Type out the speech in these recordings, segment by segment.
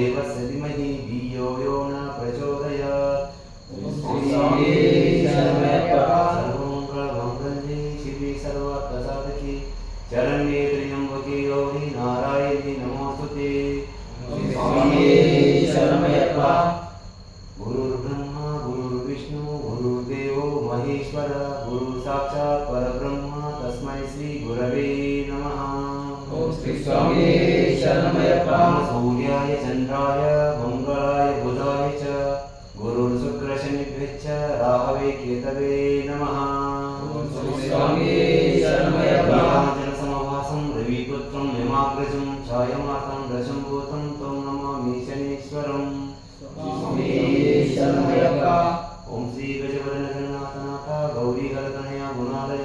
देव सदिमहि धियो यो न प्रचोदयात् सर्वप्रसादकी चरण्ये त्र्यम्बके योनि नारायणि नमोऽस्तु ते गुरुर्ब्रह्मा गुरुर्विष्णु गुरुर्देवो महेश्वर गुरु साक्षात् परब्रह्म तस्मै श्रीगुरवे नमः विश्वामिने सूर्याय चन्द्राय मङ्गलाय बुधाय च गुरुर्शुक्रशनिभ्यश्च राहवे केतवे नमः। विश्वामिने शरणमयप्पा जनसमवासं रविपुत्रं यमाग्रजं छायमातं रशम्भूतं त्वं नमामि शनीश्वरम् ॐ श्री गजवदनजन्नाथनाथ गौरीहरतनया गुणालय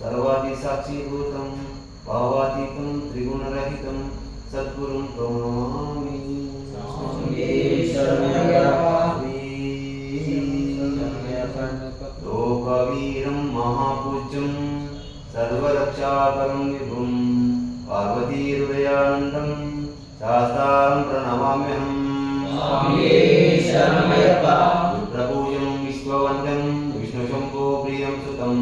సర్వాతిసాక్షిభూతం భావాతీతం త్రిగుణరహితం సద్గురుం ప్రణమామి. లోకవీరం మహాపూజ్యం సర్వరక్షాకరం విభుం పార్వతీహృదయానందం శాస్త్రం ప్రణమామ్యహం. శరణమయ్యప్ప ప్రపూజం విశ్వవందం విష్ణుశంభో ప్రియం సుతం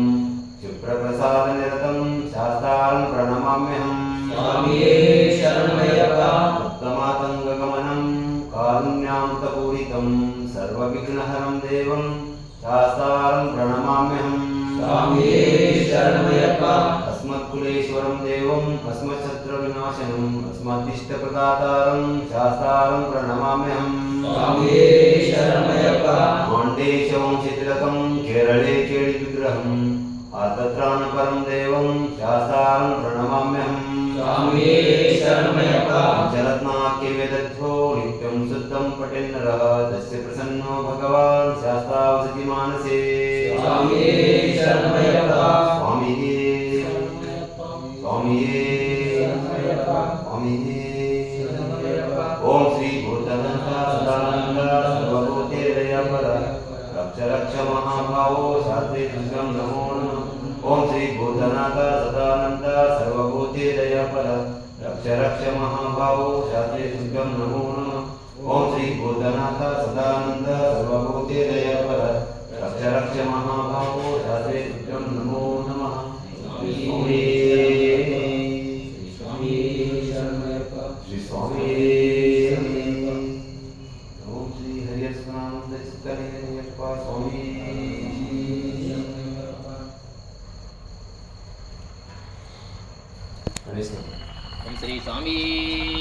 शुभ्रप्रसादनिरतं शास्त्रान् प्रणमाम्यहम्। स्वामिये शरणमयप्पा। उत्तमातङ्गगमनं कारुण्यान्तपूरितं सर्वविघ्नहरं देवं शास्त्रान् प्रणमाम्यहम्। स्वामिये शरणमयप्पा। अस्मत्कुलेश्वरं देवम् अस्मच्छत्रविनाशनम् अस्मद्दिष्टप्रदातारं शास्त्रारं प्रणमाम्यहम्। स्वामिये शरणमयप्पा। माण्डेशवं शितिलकं केरळे आर्तत्राण परं देवं शासां प्रणमाम्यहम् स्वामिये शरणमयपा जरत्नाक्यमेतद्धो नित्यं शुद्धं पठिन्नरः तस्य प्रसन्नो भगवान् शास्तावसति मानसे स्वामिये शरणमय पञ्चमहाभावो शास्त्रीकृष्णं नमो नमः ॐ श्रीभूतनाथ सदानन्द सर्वभूतेदयपर रक्ष रक्ष महाभावो शास्त्रीकृष्णं नमो नमः ॐ श्रीभूतनाथ सदानन्द सर्वभूतेदयपर रक्ष रक्ष महाभावो नमो नमः स्वामी स्वामी zombie.